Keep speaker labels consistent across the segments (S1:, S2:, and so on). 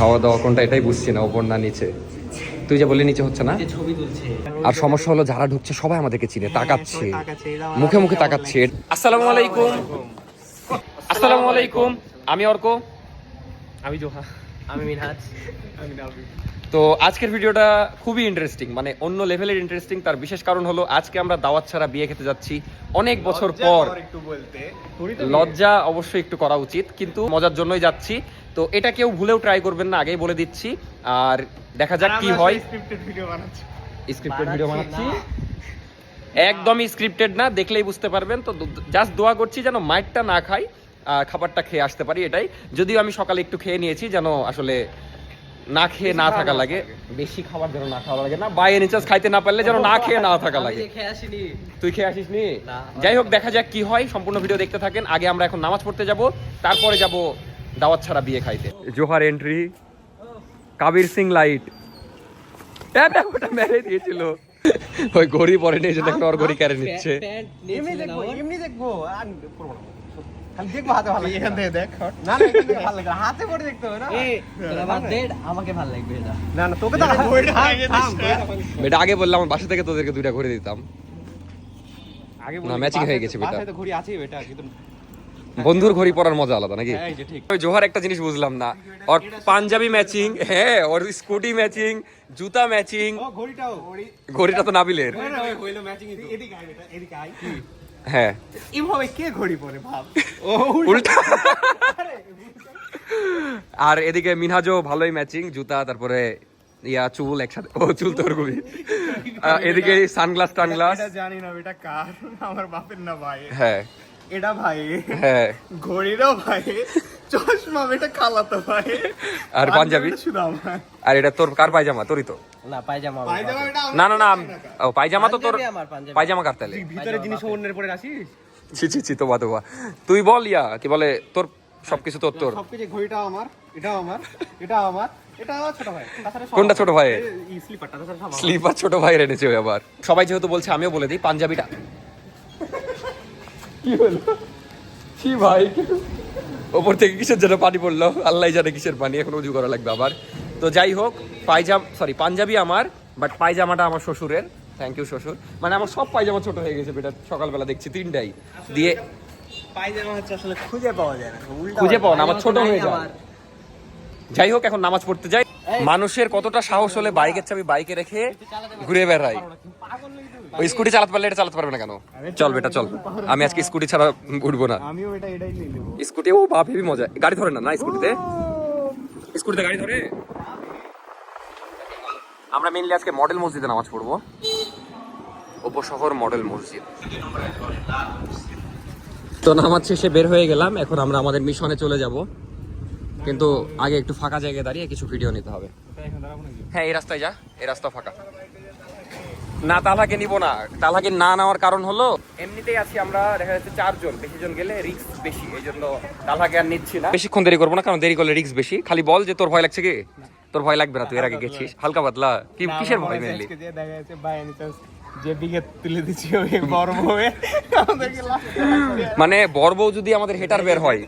S1: খাওয়া দাওয়া কোনটা এটাই বুঝছি না ওপর না নিচে। তুই যে বলে নিচে হচ্ছে না?
S2: ছবি তুলছে।
S1: আর সমস্যা হলো যারা ঢুকছে সবাই আমাদেরকে চিনে তাকাচ্ছে। মুখে মুখে তাকাচ্ছে। আসসালামু আলাইকুম। আসসালামু আলাইকুম। আমি অর্ক।
S2: আমি জোহা। আমি মিনহাজ।
S1: আমি তো আজকের ভিডিওটা খুবই ইন্টারেস্টিং মানে অন্য লেভেলের ইন্টারেস্টিং তার বিশেষ কারণ হলো আজকে আমরা দাওয়াত ছাড়া বিয়ে খেতে যাচ্ছি। অনেক বছর পর।
S3: একটু বলতে।
S1: লজ্জা অবশ্যই একটু করা উচিত কিন্তু মজার জন্যই যাচ্ছি। তো এটা কেউ ভুলেও ট্রাই করবেন না আগেই বলে দিচ্ছি। আর দেখা যাক কি হয়।
S3: স্ক্রিপ্টেড ভিডিও বানাচ্ছি।
S1: স্ক্রিপ্টেড ভিডিও বানাচ্ছি। একদমই স্ক্রিপ্টেড না দেখলেই বুঝতে পারবেন। তো জাস্ট দোয়া করছি যেন মাইটটা না খাই খাবারটা খেয়ে আসতে পারি এটাই। যদিও আমি সকালে একটু খেয়ে নিয়েছি যেন আসলে না খেয়ে না থাকা লাগে। বেশি খাবার যেন না খাওয়া লাগে। না বাই এনি চান্স খাইতে না পারলে যেন না খেয়ে না থাকা লাগে।
S2: খেয়ে আসিনি।
S1: তুই খেয়ে আসিস নি। যাই হোক দেখা যাক কি হয়। সম্পূর্ণ ভিডিও দেখতে থাকেন। আগে আমরা এখন নামাজ পড়তে যাব। তারপরে যাব দাওয়াত ছাড়া বিয়ে খাইতে। জোহার এন্ট্রি কাবির সিং লাইট ওটা মেরে দিয়েছিল। ওই ঘড়ি পরে নিয়ে দেখো ওর ঘড়ি কেড়ে নিচ্ছে।
S3: এমনি দেখব এমনি দেখব আর করব না। খালি দেখব হাতে ভালো লাগে এখান থেকে দেখ। না না এখান থেকে ভালো লাগে হাতে পরে দেখতে হবে না।
S2: আমাকে ভালো লাগবে এটা।
S3: না না তোকে তো থাম, থাম,
S1: এটা আগে বললাম আমার বাসা থেকে তোদেরকে দুইটা ঘড়ি দিতাম।
S3: আগে
S1: না, matching হয়ে গেছে বেটা।
S3: ঘড়ি আছেই বেটা কিন্তু
S1: বন্ধুর ঘড়ি পরার মজা আলাদা নাকি?
S3: হ্যাঁ, এই যে ঠিক।
S1: ওই জোহার একটা জিনিস বুঝলাম না। ওর পাঞ্জাবি ম্যাচিং হ্যাঁ ওর স্কুটি ম্যাচিং জুতা ম্যাচিং
S3: ও ঘড়িটাও। ঘড়ি
S1: ঘড়িটা তো নাবিলের।
S3: হইল ম্যাচিং এদিকে আয় বেটা এদিকে আয়।
S1: হ্যাঁ।
S3: এভাবে কে ঘড়ি পরে ভাব? ও
S1: উল্টা। আর এদিকে মিনহাজও ভালোই ম্যাচিং জুতা তারপরে ইয়া চুল একসাথে। ও চুল তোর এদিকে সানগ্লাস টানগ্লাস।
S3: এটা জানি না বেটা কার? আমার বাপের না ভাই।
S1: হ্যাঁ।
S3: এটা ভাই।
S1: হ্যাঁ।
S3: ঘড়িরও ভাই। চশমা বেটা খালাতো ভাই।
S1: আর পাঞ্জাবি? আর এটা তোর কার পায়জামা? তোরই তো।
S2: না পায়জামা
S3: এটা
S1: না না না ও পায়জামা তো তোর। পায়জামা কার তাহলে?
S3: তুই ভিতরে জিনিস অন্যের পরে আসিস
S1: ছি ছি তোমা তুই বল ইয়া কি বলে তোর সবকিছু তোর তোর।
S3: সবকিছু ঘড়িটাও আমার এটাও আমার এটাও আমার। ছোট ভাই।
S1: কোনটা। ছোট
S3: আমার।
S1: স্লিপার ছোট ভাইয়ের এনেছে আবার সবাই যেহেতু বলছে আমিও বলে দিই পাঞ্জাবিটা। কি হলো? কি ভাই? ওপর থেকে কিসের জন্য পানি পড়ল? আল্লাহ জানে কিসের পানি এখন উজু করা লাগবে আবার। তো যাই হোক পায়জাম সরি পাঞ্জাবি আমার বাট পায়জামাটা আমার শ্বশুরের। থ্যাংক ইউ শ্বশুর। মানে আমার সব পায়জামা ছোট হয়ে গেছে বেটা সকালবেলা দেখছি তিনটাই। দিয়ে
S3: পায়জামা হচ্ছে আসলে খুঁজে পাওয়া যায় না।
S1: খুঁজে
S3: হয়।
S1: পাও না আমার ছোট হয়ে যায়। যাই হোক এখন নামাজ পড়তে যাই। মানুষের কতটা সাহস হলে বাইকের চাবি বাইকে রেখে ঘুরে বেড়াই? ওই স্কুটি চালাতে পারলে এটা চালাতে পারবে না কেন? চল বেটা চল। আমি আজকে স্কুটি ছাড়া উঠবো না। স্কুটি ও বাপ হেবি মজা। গাড়ি ধরে না না স্কুটিতে? স্কুটিতে গাড়ি ধরে? আমরা মেনলি আজকে মডেল মসজিদে নামাজ পড়ব। উপশহর মডেল মসজিদ। তো নামাজ শেষে বের হয়ে গেলাম। এখন আমরা আমাদের মিশনে চলে যাব। কিন্তু আগে একটু ফাঁকা জায়গায় দাঁড়িয়ে কিছু ভিডিও নিতে হবে। হ্যাঁ এই রাস্তায় যা এই রাস্তা ফাঁকা। না তালহাকে নিব না। তালহাকে না নেওয়ার কারণ হলো এমনিতেই আছি আমরা দেখা যাচ্ছে চারজন বেশি জন গেলে রিস্ক বেশি এই জন্য তালহাকে আর নিচ্ছি না। বেশিক্ষণ দেরি করব না কারণ দেরি করলে রিক্স বেশি। খালি বল যে তোর ভয় লাগছে কি? তোর ভয় লাগবে না তুই এর আগে গেছিস। হালকা পাতলা। কি কিসের ভয় মেনলি
S3: যে তুলে দিচ্ছি ওই হয়ে।
S1: মানে বড় বউ যদি আমাদের হেটার বের হয়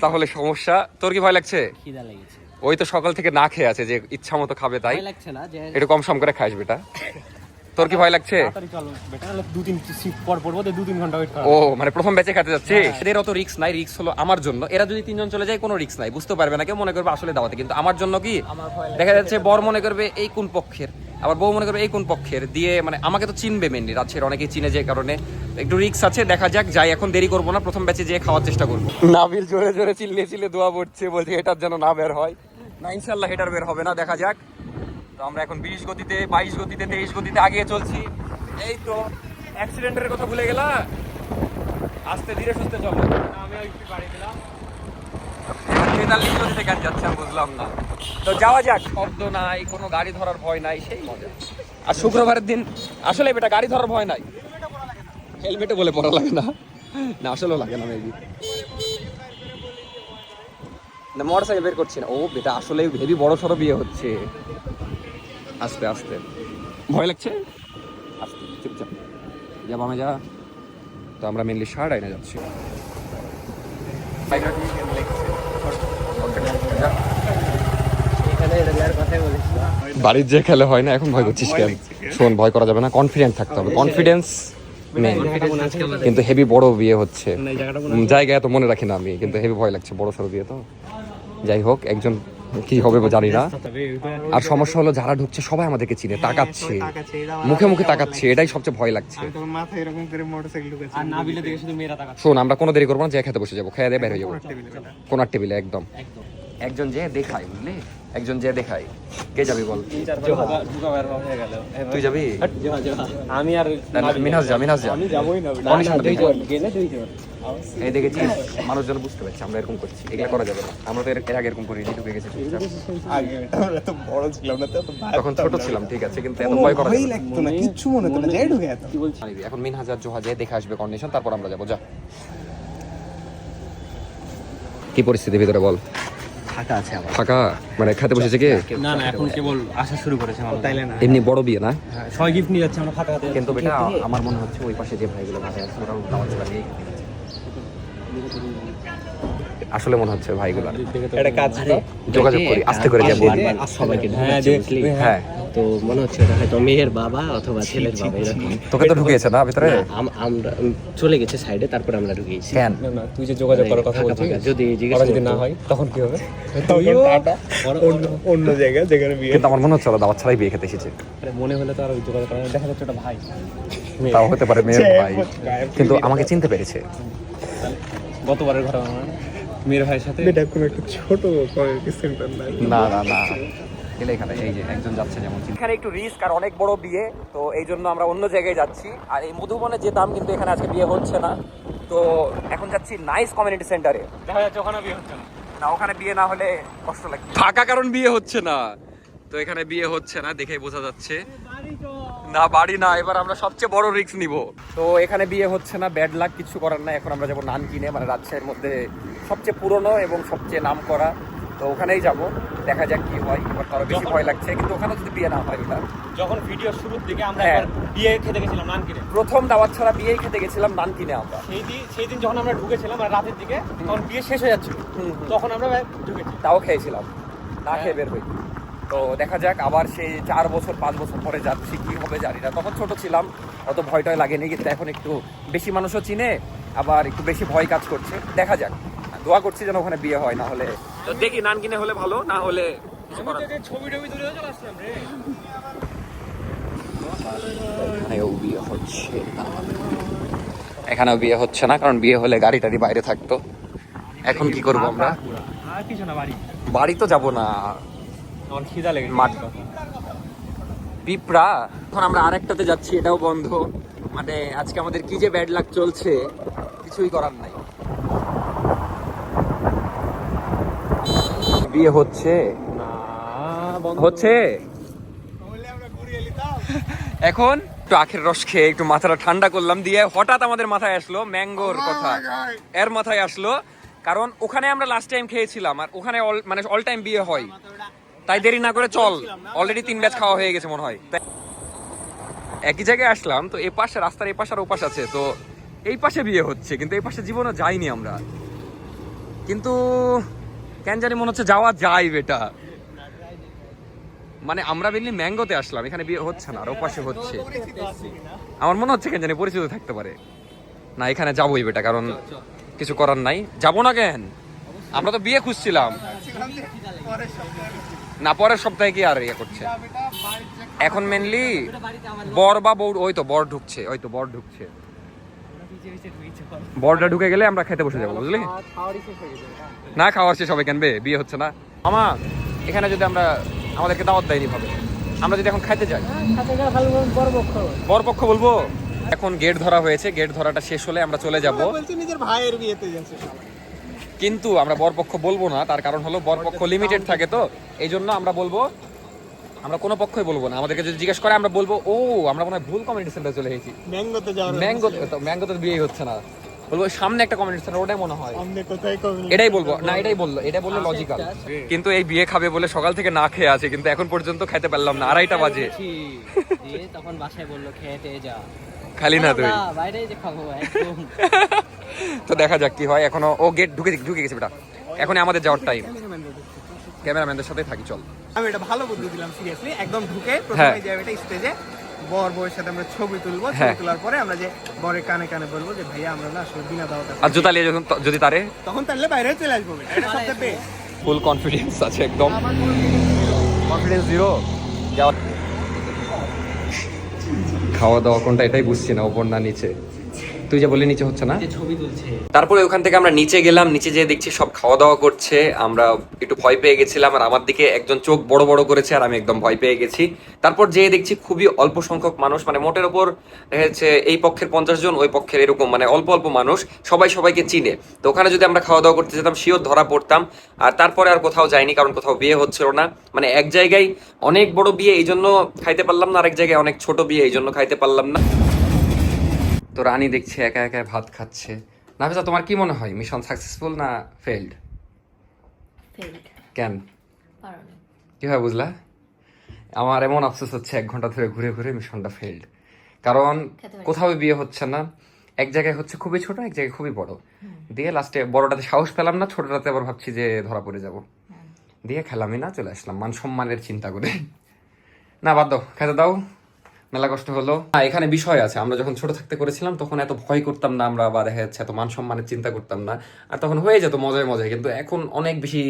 S1: তাহলে সমস্যা। তোর কি ভয় লাগছে?
S2: খিদা লেগেছে।
S1: ওই তো সকাল থেকে না খেয়ে আছে যে ইচ্ছা মতো খাবে তাই।
S2: লাগছে না
S1: একটু কম সম করে খাইস বেটা। তোর কি ভয় লাগছে?
S3: তাড়াতাড়ি চলো বেটা নাহলে দু তিন সিট পর পড়ব দু তিন ঘণ্টা ওয়েট
S1: ও মানে প্রথম ব্যাচে খেতে যাচ্ছে? এদের অত রিস্ক নাই রিস্ক হলো আমার জন্য। এরা যদি তিনজন চলে যায় কোনো রিস্ক নাই বুঝতে পারবে না কেউ মনে করবে আসলে দাওয়াতে। কিন্তু আমার জন্য কি? দেখা যাচ্ছে বর মনে করবে এই কোন পক্ষের? আবার বউ মনে করবে এই কোন পক্ষের? দিয়ে মানে আমাকে তো চিনবে মেনলি রাজশের অনেকেই চিনে যে কারণে। একটু রিস্ক আছে দেখা যাক যাই এখন দেরি করব না প্রথম ব্যাচে যেয়ে খাওয়ার চেষ্টা করব। নাবিল জোরে জোরে চিল্লে চিল্লে দোয়া পড়ছে বলছে এটার যেন না বের হয়। না ইনশাল্লাহ হেটার বের হবে না দেখা যাক। তো আমরা এখন বিশ গতিতে, বাইশ গতিতে, তেইশ গতিতে আগিয়ে চলছি। এই তো অ্যাক্সিডেন্টের কথা ভুলে গেলা? আস্তে ধীরে সুস্থে চলো। গতিতে কেন যাচ্ছে বুঝলাম না। তো যাওয়া যাক। শব্দ নাই, কোনো গাড়ি ধরার ভয় নাই, সেই আর শুক্রবারের দিন আসলে বেটা গাড়ি ধরার ভয় নাই। হেলমেটে বলে লাগে না। না, আসলেও লাগে না না মোটর সাইকেল বের করছি না। ও বেটা আসলে হেভি বড় সড়ো বিয়ে হচ্ছে। আস্তে আস্তে। ভয় লাগছে? আস্তে চুপচাপ। যা বামে যা। তো আমরা মেনলি শার্ট আইনে যাচ্ছি। বাড়ির যে খেলে হয় না এখন ভয় করছিস কেন? শোন ভয় করা যাবে না কনফিডেন্ট থাকতে হবে। কনফিডেন্স নেই। কিন্তু হেভি বড় বিয়ে হচ্ছে। উম, জায়গা এত মনে রাখি না আমি কিন্তু হেভি ভয় লাগছে বড় সড়ো বিয়ে তো। যাই হোক একজন কি হবে জানি না। আর সমস্যা হলো যারা ঢুকছে সবাই আমাদেরকে চিনে তাকাচ্ছে। মুখে মুখে তাকাচ্ছে এটাই সবচেয়ে ভয় লাগছে।
S3: তখন মাথা এরকম করে মোটরসাইকেল ঢুকেছে
S2: আর নাবিলের দিকে শুধু মেয়েরা তাকাচ্ছে।
S1: শোন আমরা কোনো দেরি করব না যে খেতে বসে যাব খেয়ে দিয়ে বের হয়ে যাব। কোনার টেবিলে একদম। একজন যে দেখাই বুঝলি? একজন যে দেখাই কে যাবি বল? তুই যাবি?
S2: আমি আর
S1: মিনাস যা মিনাজ যা।
S3: আমি যাবোই না।
S2: গেলে
S1: এই দেখেছিস মানুষজন বুঝতে পারছে আমরা এরকম করছি এগুলো করা যাবে না। আমরা তো এর আগে এরকম করি ঢুকে গেছি চুপচাপ।
S3: আগে আমরা তো বড় ছিলাম না তো এত ভয়
S1: তখন ছোট ছিলাম ঠিক আছে কিন্তু এত ভয় করা।
S3: লাগতো না কিচ্ছু মনে হতো না যাই ঢুকে
S1: এখন জোহা যে দেখে আসবে কন্ডিশন তারপর আমরা যাব যা। কি পরিস্থিতি ভিতরে বল?
S2: ফাঁকা আছে আমার।
S1: ফাঁকা? মানে খেতে বসেছে কে?
S2: না না এখন কেবল আসা শুরু করেছে আমার
S3: তাইলে না।
S1: এমনি বড় বিয়ে না?
S2: সবাই গিফট নিয়ে যাচ্ছে আমরা ফাঁকা হাতে
S1: কিন্তু বেটা আমার মনে হচ্ছে ওই পাশে যে ভাইগুলো ভাই আছে ওরা আসলে মনে হচ্ছে ভাইগুলো
S3: একটা কাজ
S1: যোগাযোগ করি আস্তে করে যাব
S2: সবাইকে
S3: হ্যাঁ,
S2: বুঝলি
S1: হ্যাঁ।
S2: তো মনে হচ্ছে ওটা হয়তো মেয়ের বাবা অথবা ছেলের বাবা এরকম।
S1: তোকে তো ঢুকিয়েছে না ভিতরে?
S2: আমরা চলে গেছে সাইডে তারপরে আমরা ঢুকিয়েছি।
S1: কেন?
S4: না তুই যে যোগাযোগ করার কথা বলছিস
S2: যদি জিজ্ঞাসা
S4: যদি না হয় তখন কি হবে?
S3: অন্য অন্য জায়গায় যেখানে বিয়ে
S1: কিন্তু আমার মনে হচ্ছে ওরা দাওয়াত ছাড়াই বিয়ে খেতে এসেছে।
S4: আরে মনে হলে তো আর ওই যোগাযোগ করা দেখা যাচ্ছে ওটা ভাই।
S1: তাও হতে পারে মেয়ের ভাই। কিন্তু আমাকে চিনতে পেরেছে।
S4: গতবারের ঘটনা আমার মেয়ের ভাইয়ের সাথে?
S3: এটা কোনো একটা ছোট সেন্টার না?
S1: না না না। এই যে একজন যাচ্ছে যেমন এখানে একটু রিস্ক আর অনেক বড় বিয়ে তো এই জন্য আমরা অন্য জায়গায় যাচ্ছি। আর এই মধুবনে যেতাম কিন্তু এখানে আজকে বিয়ে হচ্ছে না। তো এখন যাচ্ছি নাইস কমিউনিটি সেন্টারে।
S4: দেখা যাচ্ছে ওখানে বিয়ে হচ্ছে না।
S1: না ওখানে বিয়ে না হলে কষ্ট লাগে থাকা কারণ বিয়ে হচ্ছে না। তো এখানে বিয়ে হচ্ছে না দেখেই বোঝা যাচ্ছে। না বাড়ি না এবার আমরা সবচেয়ে বড় রিস্ক নিব। তো এখানে বিয়ে হচ্ছে না ব্যাড লাক কিছু করার না এখন আমরা যাব নান কিনে মানে রাজশাহীর মধ্যে সবচেয়ে পুরনো এবং সবচেয়ে নাম করা। তো ওখানেই যাব দেখা যাক কি হয় এবার আরও বেশি ভয় লাগছে কিন্তু ওখানে যদি বিয়ে না হয় ওটা।
S4: যখন ভিডিও শুরুর দিকে আমরা
S1: হ্যাঁ।
S4: একবার বিয়ে খেতে গেছিলাম নান কিনে
S1: প্রথম দাওয়াত ছাড়া বিয়েই খেতে গেছিলাম নান কিনে আমরা।
S4: সেই দিন সেই দিন যখন আমরা ঢুকেছিলাম আর রাতের দিকে তখন বিয়ে শেষ হয়ে যাচ্ছিল। তখন আমরা ঢুকেছি।
S1: তাও খেয়েছিলাম। না খেয়ে বের হই। তো দেখা যাক আবার সেই চার বছর পাঁচ বছর পরে যাচ্ছি কি হবে জানি না। তখন ছোট ছিলাম অত ভয় টয় লাগেনি কিন্তু এখন একটু বেশি মানুষও চিনে আবার একটু বেশি ভয় কাজ করছে। দেখা যাক। দোয়া করছি যেন ওখানে বিয়ে হয় না হলে তো দেখি নান কিনে হলে ভালো না হলে
S4: ছবি টবি তুলে চলে আসলাম রে।
S1: এখানেও বিয়ে হচ্ছে না। এখানেও বিয়ে হচ্ছে না কারণ বিয়ে হলে গাড়ি টাড়ি বাইরে থাকতো। এখন কি করব আমরা?
S4: আর কিছু না বাড়ি।
S1: বাড়ি তো যাব না।
S4: আমার খিদা লেগেছে
S1: মাঠ পিঁপড়া। এখন আমরা আরেকটাতে যাচ্ছি এটাও বন্ধ। মানে আজকে আমাদের কি যে ব্যাড লাক চলছে কিছুই করার নাই। বিয়ে হচ্ছে? হচ্ছে? এখন একটু আখের রস খেয়ে একটু মাথাটা ঠান্ডা করলাম দিয়ে হঠাৎ আমাদের মাথায় আসলো ম্যাঙ্গোর কথা। এর মাথায় আসলো কারণ ওখানে আমরা লাস্ট টাইম খেয়েছিলাম আর ওখানে মানে অল টাইম বিয়ে হয়। তাই দেরি না করে চল। অলরেডি তিন ব্যাচ খাওয়া হয়ে গেছে মনে হয়। একই জায়গায় আসলাম, তো এই পাশে, রাস্তার এই পাশে আর আছে। তো এই পাশে বিয়ে হচ্ছে, কিন্তু এই পাশে জীবনে যাইনি আমরা। কিন্তু কেন জানি মনে হচ্ছে যাওয়া যায় বেটা। মানে আমরা বেনলি ম্যাঙ্গোতে আসলাম, এখানে বিয়ে হচ্ছে না, আর ও পাশে হচ্ছে। আমার মনে হচ্ছে কেন জানি পরিচিত থাকতে পারে। না, এখানে যাবোই বেটা, কারণ কিছু করার নাই। যাব না কেন? আমরা তো বিয়ে খুঁজছিলাম। না, পরের সপ্তাহে কি আর ইয়ে করছে। এখন মেনলি বর বা বউ, ওই তো বর ঢুকছে, ওই তো বর ঢুকছে। বরটা ঢুকে গেলে আমরা খেতে বসে যাব, বুঝলি? না, খাওয়ার শেষ হবে কেন বে? বিয়ে হচ্ছে না। মামা, এখানে যদি আমরা আমাদেরকে দাওয়াত দেয়নি ভাবে, আমরা যদি এখন খাইতে যাই? বরপক্ষ বলব? এখন গেট ধরা হয়েছে, গেট ধরাটা শেষ হলে আমরা চলে যাব।
S3: নিজের ভাইয়ের বিয়েতে
S1: কিন্তু আমরা বরপক্ষ বলব না তার কারণ হলো বরপক্ষ লিমিটেড থাকে তো এই জন্য আমরা বলব আমরা কোনো পক্ষই বলব না আমাদেরকে যদি জিজ্ঞেস করে আমরা বলব ও আমরা মনে হয় ভুল কমিউনিটি সেন্টার চলে এসেছি।
S3: ম্যাঙ্গোতে যাওয়ার
S1: ম্যাঙ্গো ম্যাঙ্গোতে বিয়ে হচ্ছে না। বলব সামনে একটা কমিউনিটি সেন্টার ওটাই মনে হয়। এটাই বলব না এটাই বলল এটা বলল লজিক্যাল কিন্তু এই বিয়ে খাবে বলে সকাল থেকে না খেয়ে আছে কিন্তু এখন পর্যন্ত খাইতে পারলাম না আড়াইটা বাজে।
S2: তখন বাসায় বলল খেয়ে যা।
S1: খালি না তুই।
S2: বাইরে যে খাব একদম।
S1: তো দেখা যাক কি হয়। এখনও ও গেট ঢুকে ঢুকে গেছে বেটা। এখনই আমাদের যাওয়ার টাইম ক্যামেরাম্যানদের সাথে থাকি চল।
S3: আমি এটা ভালো বুদ্ধি দিলাম সিরিয়াসলি একদম ঢুকে
S1: হ্যাঁ।
S3: প্রথমে যে এটা স্টেজে বর বউয়ের সাথে আমরা ছবি তুলবো ছবি
S1: হ্যাঁ।
S3: তোলার পরে আমরা যে বরের কানে কানে বলব যে ভাইয়া আমরা না আসলে বিনা দাওয়াতে
S1: আর জুতা নিয়ে যখন যদি তারে?
S3: তখন তাহলে বাইরে চলে আসব এটা সবচেয়ে বেস্ট
S1: ফুল কনফিডেন্স আছে একদম। কনফিডেন্স জিরো যাওয়া খাওয়া দাওয়া কোনটা এটাই বুঝছি না ওপর না নিচে। তুই যে বললি নিচে হচ্ছে না?
S2: ছবি তুলছে।
S1: তারপরে ওখান থেকে আমরা নিচে গেলাম নিচে যেয়ে দেখছি সব খাওয়া দাওয়া করছে। আমরা একটু ভয় পেয়ে গেছিলাম আর আমার দিকে একজন চোখ বড় বড় করেছে আর আমি একদম ভয় পেয়ে গেছি। তারপর যেয়ে দেখছি খুবই অল্প সংখ্যক মানুষ মানে মোটের ওপর দেখা যাচ্ছে এই পক্ষের পঞ্চাশ জন ওই পক্ষের এরকম মানে অল্প অল্প মানুষ সবাই সবাইকে চিনে। তো ওখানে যদি আমরা খাওয়া দাওয়া করতে যেতাম শিওর ধরা পড়তাম। আর তারপরে আর কোথাও যাইনি কারণ কোথাও বিয়ে হচ্ছিল না। মানে এক জায়গায় অনেক বড় বিয়ে এই জন্য খাইতে পারলাম না আরেক জায়গায় অনেক ছোট বিয়ে এই জন্য খাইতে পারলাম না। তো রানী দেখছে একা একা ভাত খাচ্ছে। নাফিসা তোমার কি মনে হয়? মিশন সাকসেসফুল না ফেলড
S5: ফেল্ড
S1: কেন?
S5: পারোনি।
S1: কীভাবে বুঝলা? আমার এমন আফসোস হচ্ছে এক ঘণ্টা ধরে ঘুরে ঘুরে মিশনটা ফেলড কারণ কোথাও বিয়ে হচ্ছে না। এক জায়গায় হচ্ছে খুবই ছোট এক জায়গায় খুবই বড়। দিয়ে লাস্টে বড়টাতে সাহস পেলাম না ছোটটাতে আবার ভাবছি যে ধরা পড়ে যাব। দিয়ে খেলামই না চলে আসলাম। মান সম্মানের চিন্তা করে। না বাদ দাও খেতে দাও। মেলা কষ্ট হলো। হ্যাঁ এখানে বিষয় আছে। আমরা যখন ছোট থাকতে করেছিলাম, তখন এত ভয় করতাম না আমরা, বা দেখা যাচ্ছে এত মান সম্মানের চিন্তা করতাম না। আর তখন হয়ে যেত মজায় মজায়, কিন্তু এখন অনেক বেশি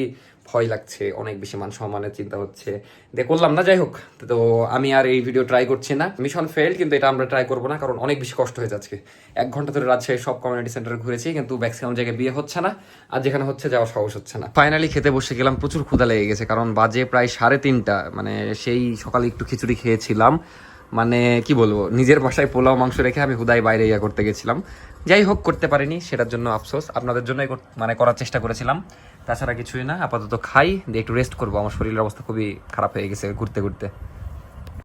S1: ভয় লাগছে, অনেক বেশি মান সম্মানের চিন্তা হচ্ছে। দিয়ে করলাম না, যাই হোক। তো আমি আর এই ভিডিও ট্রাই করছি না। মিশন ফেল কিন্তু এটা আমরা ট্রাই করব না, কারণ অনেক বেশি কষ্ট হয়ে যাচ্ছে। এক ঘণ্টা ধরে রাজশাহী সব কমিউনিটি সেন্টারে ঘুরেছি, কিন্তু ম্যাক্সিমাম জায়গায় বিয়ে হচ্ছে না, আর যেখানে হচ্ছে যাওয়া সাহস হচ্ছে না। ফাইনালি খেতে বসে গেলাম, প্রচুর ক্ষুধা লেগে গেছে, কারণ বাজে প্রায় সাড়ে তিনটা মানে সেই সকালে একটু খিচুড়ি খেয়েছিলাম। মানে কি বলব, নিজের বাসায় পোলাও, মাংস রেখে আমি হুদাই বাইরে ইয়া করতে গেছিলাম। যাই হোক, করতে পারিনি, সেটার জন্য আফসোস। আপনাদের জন্যই মানে করার চেষ্টা করেছিলাম। তাছাড়া কিছুই না, আপাতত খাই, দিয়ে একটু রেস্ট করব। আমার শরীরের অবস্থা খুবই খারাপ হয়ে গেছে ঘুরতে ঘুরতে।